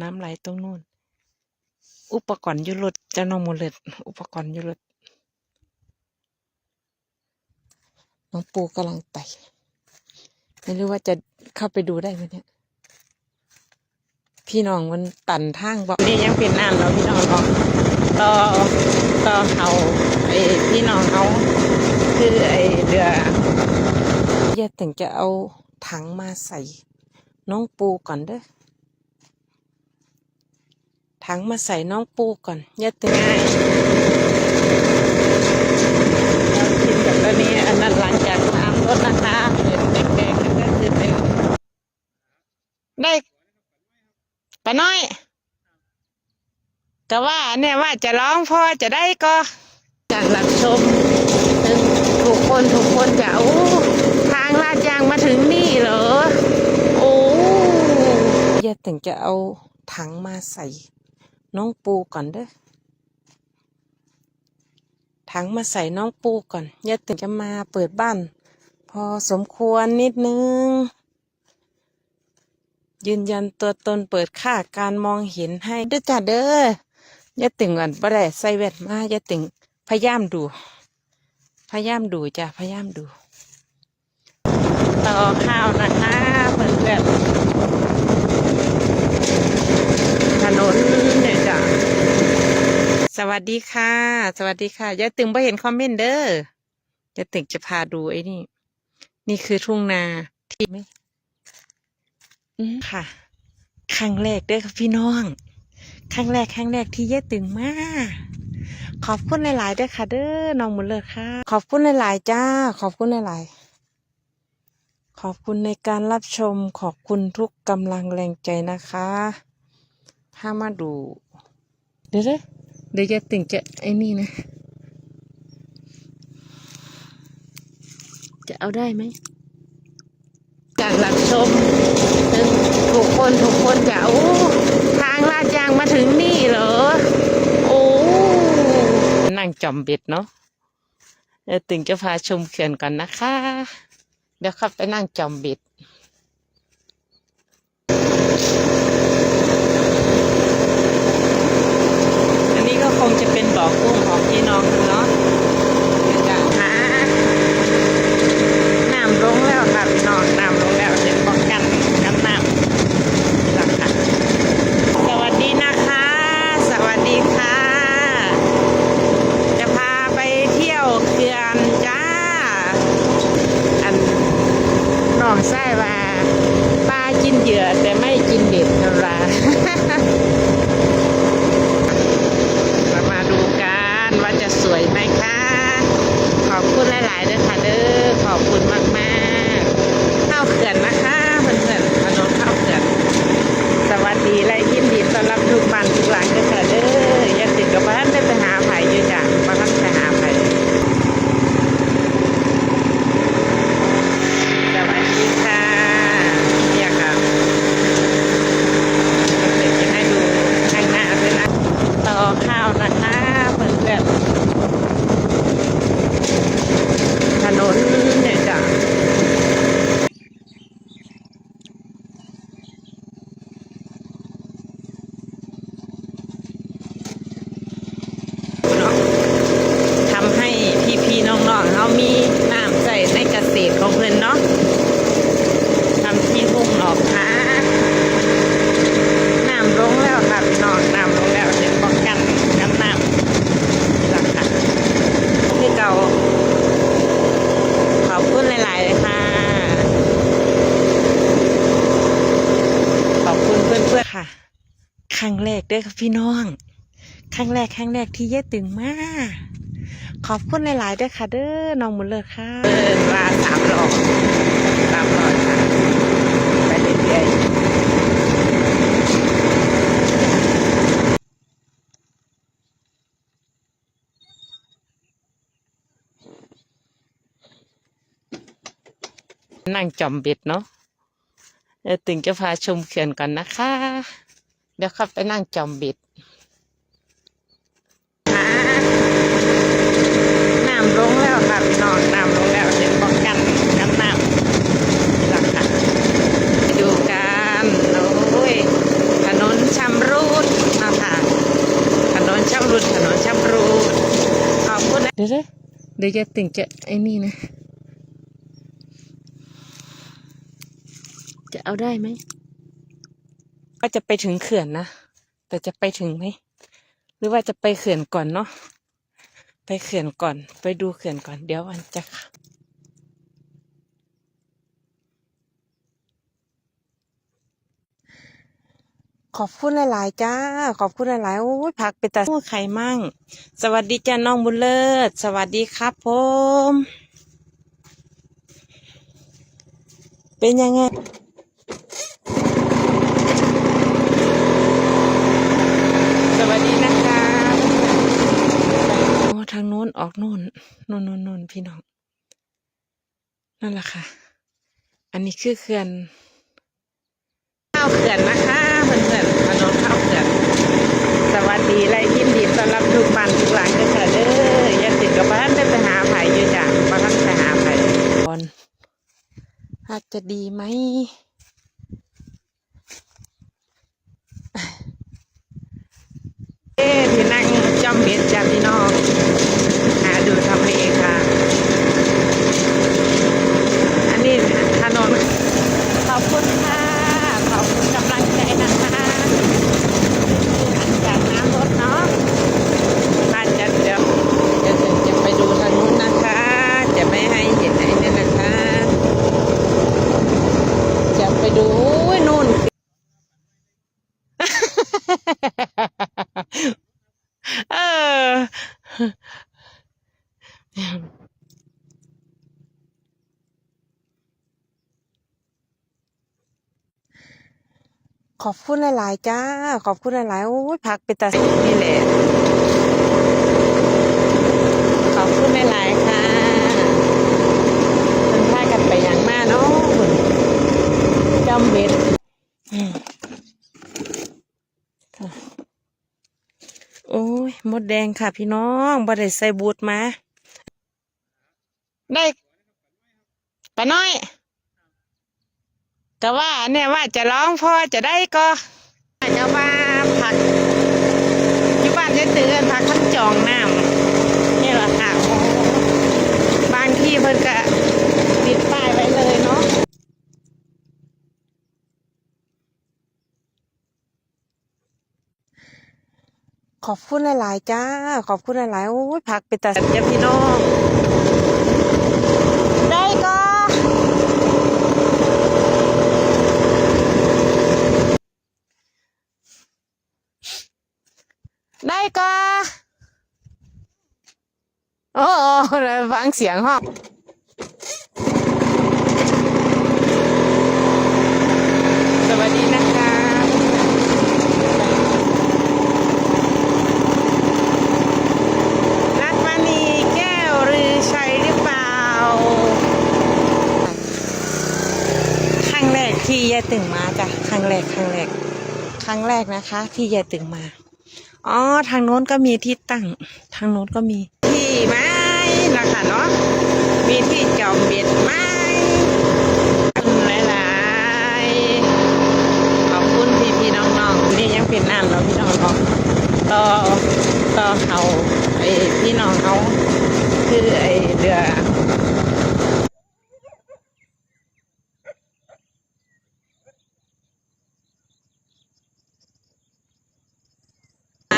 น้ำไหลตรงนู้น อุปกรณ์อยุรถจะน้องมูลเลตอุปกรณ์อยุรถน้องปูกำลังไต่ไม่รู้ว่าจะเข้าไปดูได้ไหมเนี่ย พี่น้องมันตันทางบอกนี่ยังเป็นน้ำเราพี่น้องเนาะต่อต่อเขาไอ้พี่น้องเขาคือไอ้เรือเยถึงจะเอาถังมาใส่ น้องปูก่อนเด้อ ถังมาใส่น้องปูก่อนย่าตึงง่ายเรากินกับนี้อันนั้นหลังจากน้ำลดนะคะเห็นแดงๆก็คือเป็นได้ปะน้อยก็ว่าเนี่ยว่าจะร้องพอจะได้ก็การรับชมถึงทุกคนทุกคนจะโอ้ทางลาดยางมาถึงนี่เหรอ โอ้อยาถึงจะเอาถังมาใส่ น้องปูก่อนเด้อถังมาใส่น้องปูก่อนอย่าถึงจะมาเปิดบ้าน พอสมควรนิดนึง ยืนยันตัวตนเปิดค่าการมองเห็นให้เด้อจ้าเด้อย่าตึงก่อนบ่ได้ใส่แว่นมาย่าตึงพยายามดู พยายามดูจ้ะพยายามดูต่อข้าวนะคะเพื่อนแบบถนน สวัสดีค่ะ สวัสดีค่ะยายตึงไ่เห็นคอมเมนต์เด้อยายตึงจะพาดูไอ้นี่ นี่คือทุ่งนาที่ไหมอืมค่ะ ครั้งแรกเด้อค่ะพี่น้อง ครั้งแรกครั้งแรกที่ยายตึงมาขอบคุณหลายๆเด้อค่ะ เด้อน้องมุนเลยค่ะ ขอบคุณหลายๆจ้า ขอบคุณหลายๆขอบคุณในการรับชม ขอบคุณทุกกำลังแรงใจนะคะ ถ้ามาดู เดี๋ยวนะ เดี๋ยวจะติ่งจะไอ้นี่นะ จะเอาได้ไหมการรับชมถึงทุกคนทุกคนจะโอ้ทางลาดยางมาถึงนี่เหรอ โอ้นั่งจอมเบ็ดเนาะเดี๋ยวติ่งจะพาชมเขื่อนก่อนนะคะ เดี๋ยวขับไปนั่งจอมเบ็ด อันนี้ก็ คงจะเป็นบ่อกุ้งของพี่น้องเนาะเดี๋ยวจะหาน้ำลงแล้วค่ะพี่น้องน้ำลงแล้วเดี๋ยวป้องกันกันน้ำนี่ละค่ะสวัสดีนะคะ สวัสดีค่ะ จะพาไปเที่ยวเขื่อนจ้า อันน้องไส้ว่าปลากินเหยื่อแต่ไม่กินเด็ดเท่าหร่ เรามาดูกันว่าจะสวยไหม คะ ขอบคุณหลายๆเด้อค่ะเด้อขอบคุณมากๆข้าวเขื่อนนะคะเพื่อนๆถนนข้าวเขื่อนสวัสดีและยินดีต้อนรับทุกบ้านทุกหลังเด้อค่ะเด้ออย่าติดกับบ้านได้ไปหาไผ่อยู่จ้ะบ้านไปหาไผ่สวัสดีค่ะเนี่ยค่ะ เดี๋ยวจะให้ดูข้างหน้าด้วยนะ ต่อข้าวนะคะเพื่อนแบบถนนเนี่ยจ้ะเนาะทำให้พี่ๆน้องๆเขามีน้ำใส่ในเกษตรของเพื่อนเนาะทำที่ทุ่งหนอกหา น้ำลงแล้วค่ะพี่น้องน้ำลงแล้วเดี๋ยวป้องกันกันน้ำนี่แหละค่ะที่เก่าขอบคุณหลายๆเลยค่ะ ขอบคุณเพื่อนๆค่ะ ครั้งแรกเด้อค่ะพี่น้อง ครั้งแรกครั้งแรกที่เย่ตึงมาก ขอบคุณหลายๆเด้อค่ะ เด้อน้องหมุนเลยค่ะเดินมาสามรอบสามรอบค่ะไปเรื่อยนั่งจอมเบ็ดเนาะเดี๋ยวตึงจะพาชมเขื่อนก่อนนะคะ เดี๋ยวข้าไปนั่งจอมบิดน้ำลงแล้วค่ะพี่น้องน้ำลงแล้วเดี๋ยวป้องกันน้ำน้ำหลักค่ะดูกันโอ้ยถนนชำรุดนะคะถนนชำรุดถนนชำรุดขอบคุณเดี๋ยวเดี๋ยวจะติ่งจะไอ้นี่นะจะเอาได้ไหม ก็จะไปถึงเขื่อนนะ แต่จะไปถึงไหม หรือว่าจะไปเขื่อนก่อนเนาะ ไปเขื่อนก่อน ไปดูเขื่อนก่อน เดี๋ยววันจะขอบคุณหลาย ๆ จ้า ขอบคุณหลาย ๆ โอ้ยผักเป็นตาหัวไข่มั่ง สวัสดีจ้าน้องบุญเลิศ สวัสดีครับผม เป็นยังไง สวัสดีนะคะโอ้ ทางโน้นออกโน่นโน่นโน่นโน่นพี่น้อง นั่นแหละค่ะ อันนี้คือเขื่อนข้าวเขื่อนนะคะเพื่อนๆถนนข้าวเขื่อนสวัสดีและยินดีต้อนรับทุกบ้านทุกหลังเลยค่ะเด้ออย่าติดกับบ้านได้ไปหาไผ่อยู่จ้ะบ้านไปหาไผ่ก่อนอาจจะดีไหมเอ๊ะที่นั่งจอมเบ็ดจ้ะพี่น้อง หาดูทำเลค่ะ อันนี้ถนน ขอบคุณค่ะ ขอบคุณกำลังใจนะคะจากน้ำรถเนาะอาจจะเดี๋ยวเดี๋ยวจะไปดูทางนู้นนะคะ จะไม่ให้เห็นไอ้นี่นะคะ จะไปดูอุ้ยนู่น เออ ขอบคุณหลาย ๆ จ้า ขอบคุณหลาย ๆ โอ้ยผักเป็นตาสีนี่แหละ ขอบคุณหลาย ๆ ค่ะมันพากันไปอย่างมากเนาะจอมเบ็ดโอ้ย มดแดงค่ะพี่น้องบ่ได้ใส่บูทมา ได้ปะน้อยก็ว่าเนี่ยว่าจะร้องพอจะได้ก็จะว่าผักอยู่บ้านจะเตือนผักขั้นจองน้ำนี่แหละค่ะบางที่เพิ่นก็ติดป้ายไว้เลยเนาะขอบคุณหลาย ๆ จ้า ขอบคุณหลาย ๆ โอ้ยผักเป็นตาเจ้าพี่น้อง ได้ก็ได้ก็โอ้โอ้แล้วฟังเสียงห้องสวัสดีนะคะรัตมณีแก้วรือชัยหรือเปล่า ครั้งแรกที่ยายตึงมาจ้ะครั้ง แรกครั้งแรกครั้งแรกนะคะ ที่ยายตึงมาอ๋อทางโน้นก็มีที่ตั้ง ทางโน้นก็มีที่ไม้นะคะเนาะมีที่จอมเบ็ดไม้คุณหลายๆขอบคุณพี่พี่น้องๆนี่ยังเป็นน้ำเนาพี่น้องเนาต่อต่อเขาไอพี่น้องเขาคือไอเรือ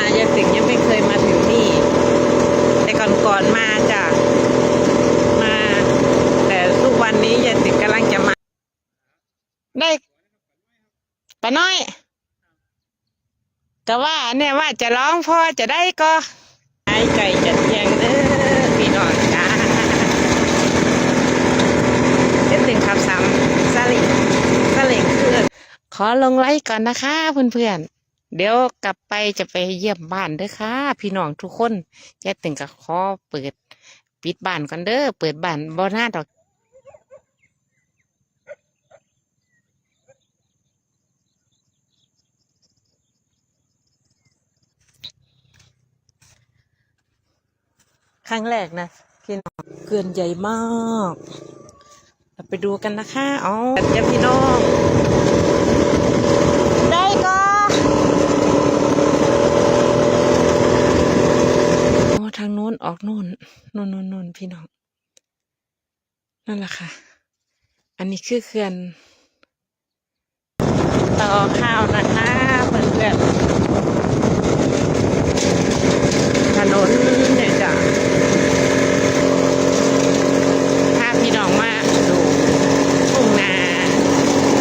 ายังถึงยังไม่เคยมาถึงนี่ แต่ก่อนก่อนๆมาจ้ะมา แต่ทุกวันนี้ยายติดกำลังจะมา ได้ปะน้อย ก็ว่าเนี่ยว่าจะร้องพอจะได้ก็ไอ้ไก่จะเทียงเด้อพี่น้องจ้าเดี๋ยวถึงขับซ้ำสลิงสลิงคือขอลงไลค์ก่อนนะคะเพื่อนๆเดี๋ยวกลับไปจะไปเยี่ยมบ้านเด้อค่ะ พี่น้องทุกคนยายตึงกับขอเปิด ปิดบ้านก่อนเด้อเปิดบ้านบ่หน้าดอก ครั้งแรกนะพี่น้องเกลือนใหญ่มาก เราไปดูกันนะคะอ๋อจ้บพี่น้องได้ก็ทางโน้นออกโน่นโน่นโน่นพี่น้อง นั่นแหละค่ะ อันนี้คือเขื่อนต่อข้าวนะคะเหมือนแบบถนนเนี่ย